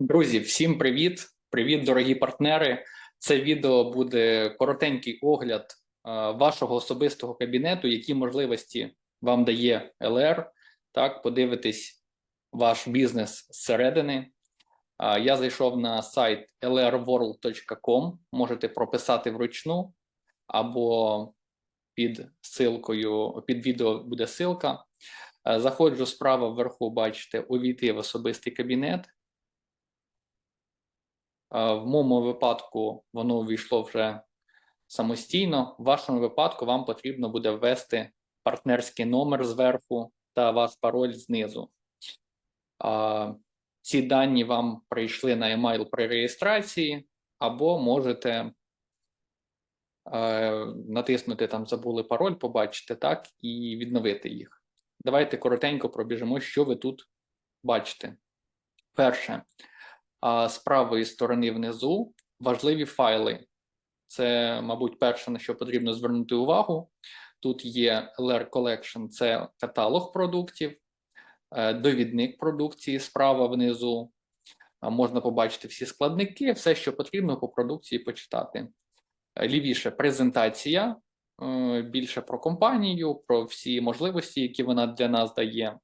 Друзі, всім привіт! Привіт, дорогі партнери! Це відео буде коротенький огляд е, вашого особистого кабінету, які можливості вам дає ЛР. Так, подивитись ваш бізнес зсередини. Я зайшов на сайт lrworld.com, можете прописати вручну, або під ссылкою, під відео буде ссылка. Е, Заходжу справа вверху, бачите, увійти в особистий кабінет. Е, В моєму випадку воно увійшло вже самостійно. В вашому випадку вам потрібно буде ввести партнерський номер зверху та ваш пароль знизу. Ці дані вам прийшли на емайл при реєстрації, або можете е, натиснути там забули пароль, побачите так, і відновити їх. Давайте коротенько пробіжимо, що ви тут бачите. Перше, а з правої сторони внизу важливі файли. Це, мабуть, перше, на що потрібно звернути увагу. Тут є LR Collection, це каталог продуктів, е, довідник продукції справа внизу. Можна побачити всі складники, все, що потрібно по продукції почитати. Е, Лівіше презентація, е, більше про компанію, про всі можливості, які вона для нас дає.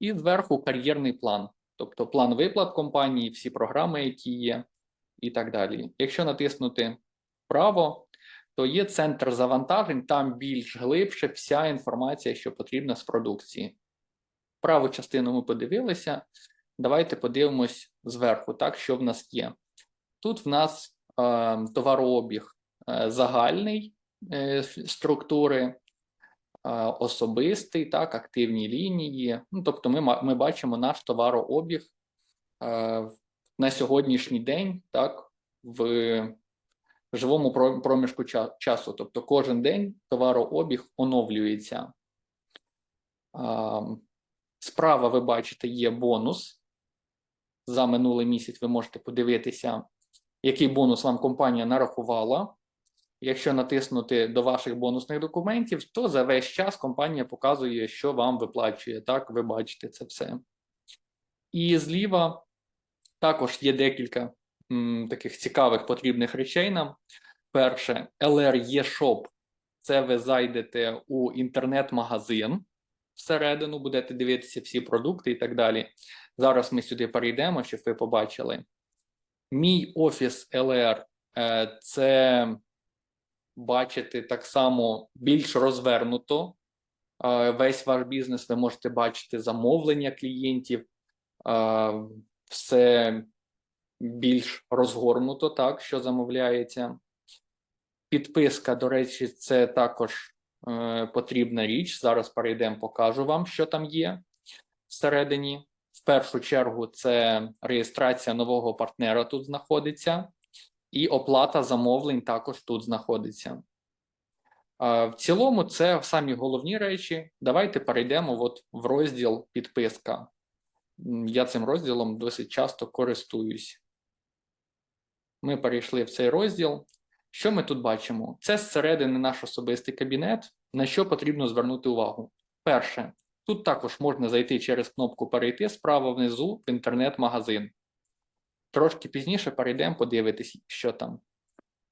І зверху кар'єрний план, тобто план виплат компанії, всі програми, які є, і так далі. Якщо натиснути вправо, то є центр завантажень, там більш глибше вся інформація, що потрібна з продукції. Праву частину ми подивилися. Давайте подивимось зверху, так, що в нас є. Тут в нас е, товарообіг е, загальний е, структури, особистий, так, активні лінії. Ну, тобто, ми, ми бачимо наш товарообіг на сьогоднішній день, так, в живому проміжку часу. Тобто, кожен день товарообіг оновлюється. Справа ви бачите, є бонус. За минулий місяць ви можете подивитися, який бонус вам компанія нарахувала. Якщо натиснути до ваших бонусних документів, то за весь час компанія показує, що вам виплачує. Так, ви бачите це все. І зліва також є декілька м, таких цікавих потрібних речей нам. Перше, LR eShop. Це ви зайдете у інтернет-магазин всередину, будете дивитися всі продукти і так далі. Зараз ми сюди перейдемо, щоб ви побачили. Мій офіс LR е, це бачити так само більш розвернуто. Весь ваш бізнес ви можете бачити замовлення клієнтів, все більш розгорнуто, так, що замовляється. Підписка, до речі, це також е, потрібна річ. Зараз перейдемо, покажу вам, що там є всередині. В першу чергу, це реєстрація нового партнера тут знаходиться, і оплата замовлень також тут знаходиться. В цілому, це самі головні речі. Давайте перейдемо от в розділ підписка. Я цим розділом досить часто користуюсь. Ми перейшли в цей розділ. Що ми тут бачимо? Це зсередини наш особистий кабінет, на що потрібно звернути увагу. Перше, тут також можна зайти через кнопку Перейти справа внизу в інтернет-магазин. Трошки пізніше перейдемо, подивитись, що там.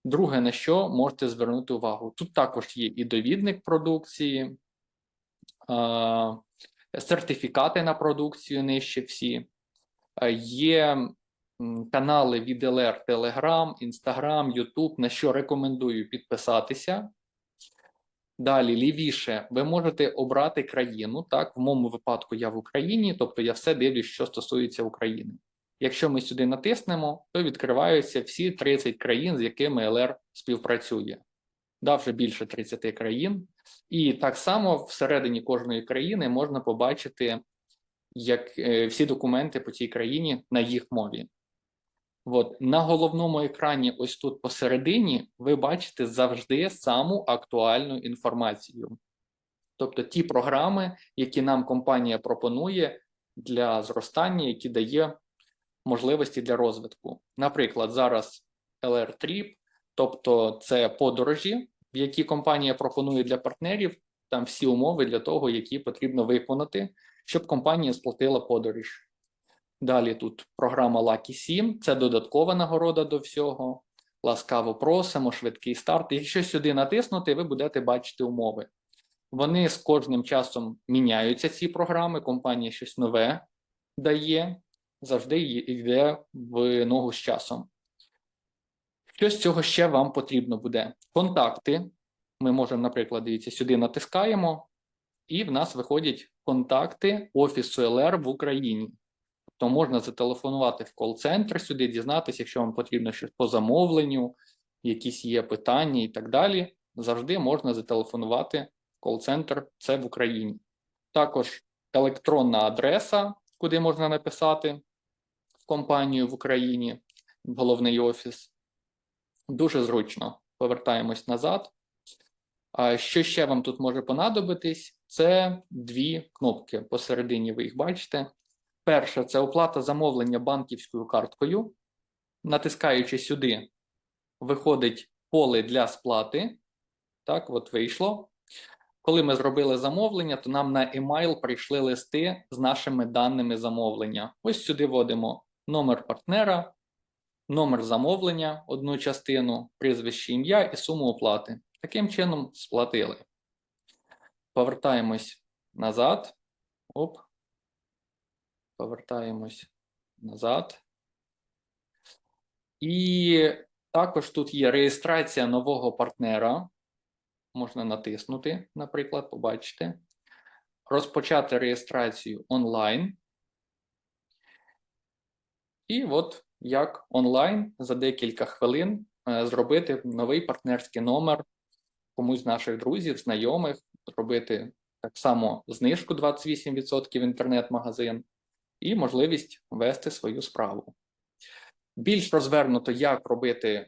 Друге, на що можете звернути увагу. Тут також є і довідник продукції, сертифікати на продукцію нижче всі. Є канали від LR Telegram, Instagram, YouTube, на що рекомендую підписатися. Далі, лівіше, ви можете обрати країну. Так, в моєму випадку я в Україні, тобто я все дивлюсь, що стосується України. Якщо ми сюди натиснемо, то відкриваються всі 30 країн, з якими ЛР співпрацює. Да, вже більше 30 країн. І так само всередині кожної країни можна побачити як, е, всі документи по цій країні на їх мові. От на головному екрані, ось тут посередині, ви бачите завжди саму актуальну інформацію. Тобто ті програми, які нам компанія пропонує для зростання, які дає можливості для розвитку. Наприклад, зараз LR Trip, тобто це подорожі, які компанія пропонує для партнерів, там всі умови для того, які потрібно виконати, щоб компанія сплатила подорож. Далі тут програма Lucky 7, це додаткова нагорода до всього. Ласкаво просимо, швидкий старт. Якщо сюди натиснути, ви будете бачити умови. Вони з кожним часом міняються, ці програми. Компанія щось нове дає, завжди йде в ногу з часом. Що з цього ще вам потрібно буде? Контакти. Ми можемо, наприклад, дивіться, сюди натискаємо, і в нас виходять контакти Офісу ЛР в Україні. То можна зателефонувати в кол-центр сюди, дізнатися, якщо вам потрібно щось по замовленню, якісь є питання і так далі. Завжди можна зателефонувати в кол-центр, це в Україні. Також електронна адреса, куди можна написати в компанію в Україні, головний офіс. Дуже зручно. Повертаємось назад. Що ще вам тут може понадобитись? Це дві кнопки. Посередині ви їх бачите. Перша це оплата замовлення банківською карткою. Натискаючи сюди, виходить поле для сплати. Так, от вийшло. Коли ми зробили замовлення, то нам на емайл прийшли листи з нашими даними замовлення. Ось сюди вводимо номер партнера, номер замовлення, одну частину, прізвище ім'я і суму оплати. Таким чином сплатили. Повертаємось назад. Оп. Повертаємось назад. І також тут є реєстрація нового партнера. Можна натиснути, наприклад, побачите. Розпочати реєстрацію онлайн. І от як онлайн за декілька хвилин е, зробити новий партнерський номер комусь з наших друзів, знайомих, зробити так само знижку 28% в інтернет-магазин і можливість вести свою справу. Більш розвернуто, як робити е,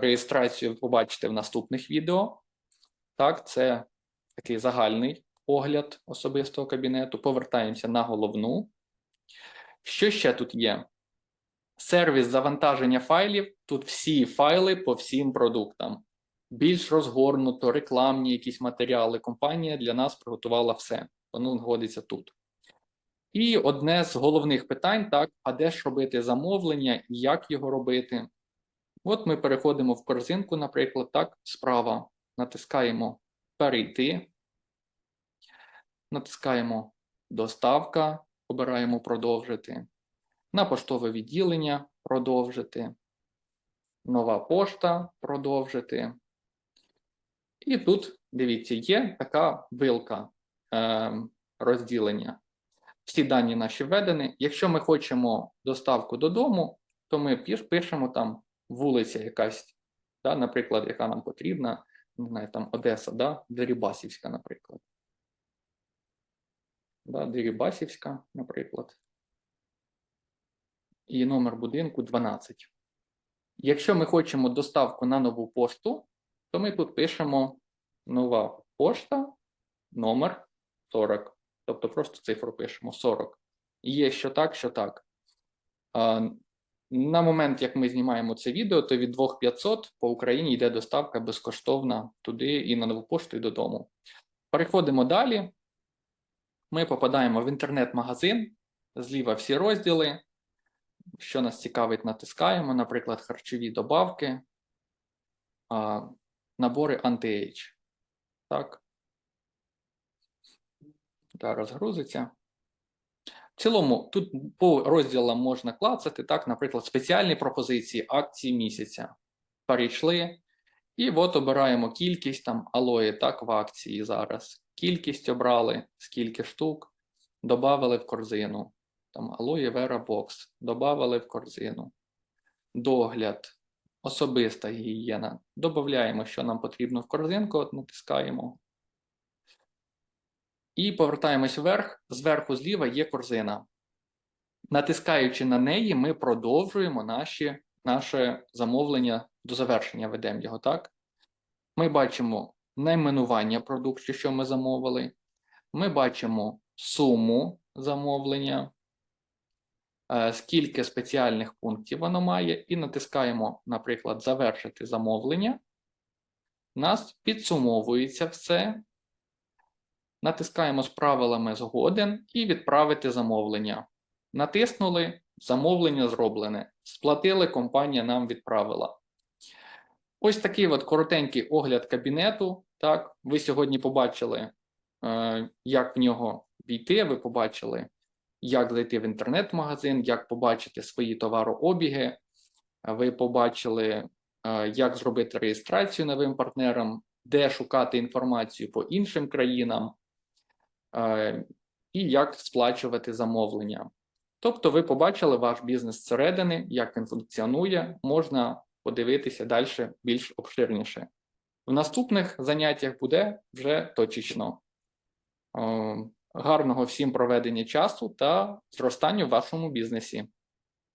реєстрацію, побачите в наступних відео. Так, це такий загальний огляд особистого кабінету. Повертаємося на головну. Що ще тут є? Сервіс завантаження файлів. Тут всі файли по всім продуктам. Більш розгорнуто, рекламні якісь матеріали. Компанія для нас приготувала все. Воно знаходиться тут. І одне з головних питань: так, а де ж робити замовлення і як його робити? От ми переходимо в корзинку, наприклад, так, справа. Натискаємо Перейти. Натискаємо Доставка, обираємо Продовжити. На поштове відділення продовжити. Нова пошта продовжити. І тут, дивіться, є така вилка е, розділення. Всі дані наші введені. Якщо ми хочемо доставку додому, то ми пишемо там вулиця якась, да, наприклад, яка нам потрібна, не знаю, там Одеса, да, Дерибасівська, наприклад. Да, Дерибасівська, наприклад. І номер будинку 12. Якщо ми хочемо доставку на нову пошту, то ми тут пишемо нова пошта, номер 40. Тобто просто цифру пишемо 40. І Є що так, що так. На момент, як ми знімаємо це відео, то від 2500 по Україні йде доставка безкоштовна туди і на нову пошту, і додому. Переходимо далі. Ми попадаємо в інтернет-магазин. Зліва всі розділи. Що нас цікавить, натискаємо, наприклад, харчові добавки, а, набори анти-ейдж. Так. Зараз грузиться. В цілому, тут по розділам можна клацати, так, наприклад, спеціальні пропозиції акції місяця. Перейшли. І от обираємо кількість там алої, так, в акції зараз. Кількість обрали, скільки штук, додали в корзину. Там алоє вера бокс, додали в корзину. Догляд, особиста гігієна. Додаємо, що нам потрібно в корзинку, от натискаємо. І повертаємось вверх. Зверху зліва є корзина. Натискаючи на неї, ми продовжуємо наші, наше замовлення до завершення, ведемо його, так? Ми бачимо найменування продукту, що ми замовили. Ми бачимо суму замовлення, скільки спеціальних пунктів воно має, і натискаємо, наприклад, завершити замовлення. У нас підсумовується все. Натискаємо з правилами згоден і відправити замовлення. Натиснули, замовлення зроблене. Сплатили, компанія нам відправила. Ось такий от коротенький огляд кабінету. Так, ви сьогодні побачили, е, як в нього війти. Ви побачили, як зайти в інтернет-магазин, як побачити свої товарообіги. Ви побачили, е, як зробити реєстрацію новим партнерам, де шукати інформацію по іншим країнам, е, і як сплачувати замовлення. Тобто, ви побачили ваш бізнес зсередини, як він функціонує, можна подивитися далі більш обширніше. В наступних заняттях буде вже точечно. Гарного всім проведення часу та зростання в вашому бізнесі.